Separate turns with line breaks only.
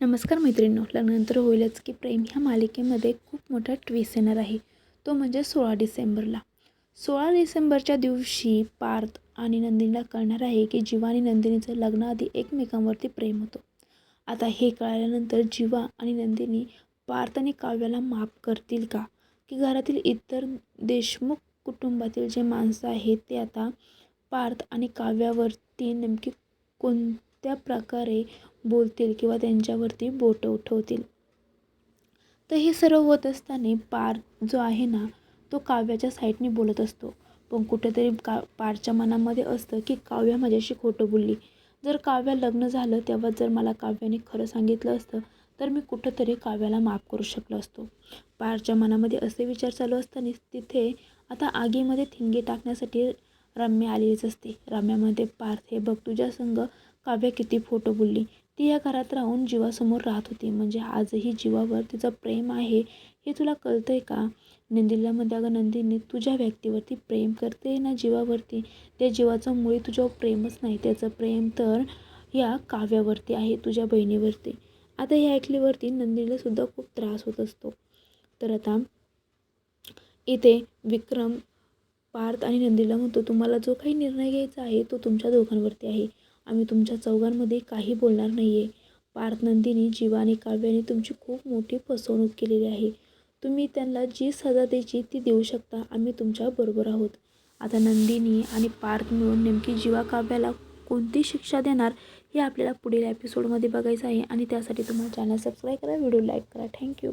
नमस्कार मैत्रिणींनो लग्नानंतर होईलच की प्रेम ह्या मालिकेमध्ये खूप मोठा ट्विस्ट येणार आहे. तो म्हणजे सोळा डिसेंबरला. सोळा डिसेंबरच्या दिवशी पार्थ आणि नंदिनीला कळणार आहे की जीवा आणि नंदिनीचं लग्नाआधी एकमेकांवरती प्रेम होतं. आता हे कळल्यानंतर जीवा आणि नंदिनी पार्थ आणि काव्याला माफ करतील का? की घरातील इतर देशमुख कुटुंबातील जे माणसं आहेत ते आता पार्थ आणि काव्यावरती नेमकी कोण त्या प्रकारे बोलतील किंवा त्यांच्यावरती बोटं उठवतील. तर हे सर्व होत असताना पार्थ जो आहे ना तो काव्याच्या साईडने बोलत असतो. पण कुठेतरी का पारच्या मनामध्ये असतं की काव्या माझ्याशी खोटं बोलली. जर काव्या लग्न झालं तेव्हा जर मला काव्याने खरं सांगितलं असतं तर मी कुठंतरी काव्याला माफ करू शकलो असतो. पारच्या मनामध्ये असे विचार चालू असताना तिथे आता आगीमध्ये थिंगे टाकण्यासाठी रम्या आलेलीच असते. रम्यामध्ये पार्थ हे बघ तुझ्या काव्य किती फोटो बोलली. ती या घरात राहून जीवासमोर राहत होती. म्हणजे आजही जीवावर तिचं प्रेम आहे हे तुला कळतं आहे का नंदिलामध्ये अगं नंदिनी तुझ्या व्यक्तीवरती प्रेम करते ना जीवावरती? त्या जीवाचं मुळे तुझ्यावर प्रेमच नाही. त्याचं प्रेम तर या काव्यावरती आहे तुझ्या बहिणीवरती. आता हे ऐकल्यावरती नंदिनीलासुद्धा खूप त्रास होत असतो. तर आता इथे विक्रम पार्थ आणि नंदीला म्हणतो तुम्हाला जो काही निर्णय घ्यायचा आहे तो तुमच्या दोघांवरती आहे. आम्ही तुमच्या चौघांमध्ये काही बोलणार नाही आहे पार्थ नंदिनी जीवाने काव्याने तुमची खूप मोठी फसवणूक केलेली आहे. तुम्ही त्यांना जी सजा द्यायची ती देऊ शकता. आम्ही तुमच्याबरोबर आहोत. आता नंदिनी आणि पार्थ मिळून नेमकी जीवा काव्याला कोणती शिक्षा देणार हे आपल्याला पुढील एपिसोडमध्ये बघायचं आहे. आणि त्यासाठी तुम्हाला चॅनल सबस्क्राईब करा व्हिडिओ लाईक करा. Thank you